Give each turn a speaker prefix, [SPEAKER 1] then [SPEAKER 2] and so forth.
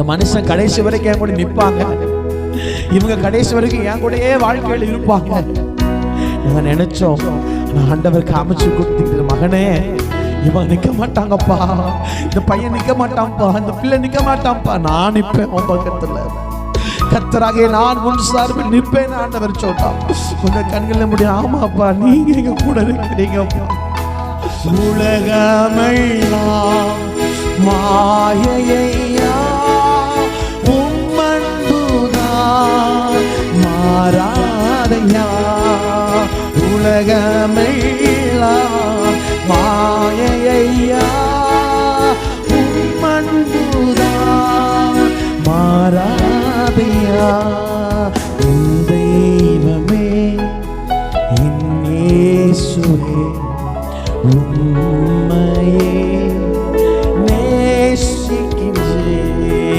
[SPEAKER 1] இந்த மனுஷன் கடைசி வரைக்கும் என் கூட நிற்பாங்க இவங்க கடைசி வரைக்கும் என் கூடயே வாழ்க்கையில் இருப்பாங்க. நான் நினைச்சோம் நான் ஆண்டவர் காமிச்சு கொடுத்துக்கிட்டு மகனே இவன் நிக்க மாட்டாங்கப்பா. இந்த பையன் நிக்க மாட்டான்ப்பா இந்த பிள்ளை நிக்க மாட்டான்ப்பா. நான் நிப்பேன் உன் பக்கத்துல. கத்தராக நான் முன் சார்பில் நிற்பேன் ஆண்டவர் சொல்றான். உங்க கண்களில் முடியும் ஆமாப்பா நீங்க எங்க கூட இருக்கிறீங்கப்பா. உலகமெல்லாம் மாயையை விடாதையா உலகமெல்லாம் மாயையா? உம்மன்புதான் மாறாதையா உன் தெய்வமே என் இயேசுவே உண்மையே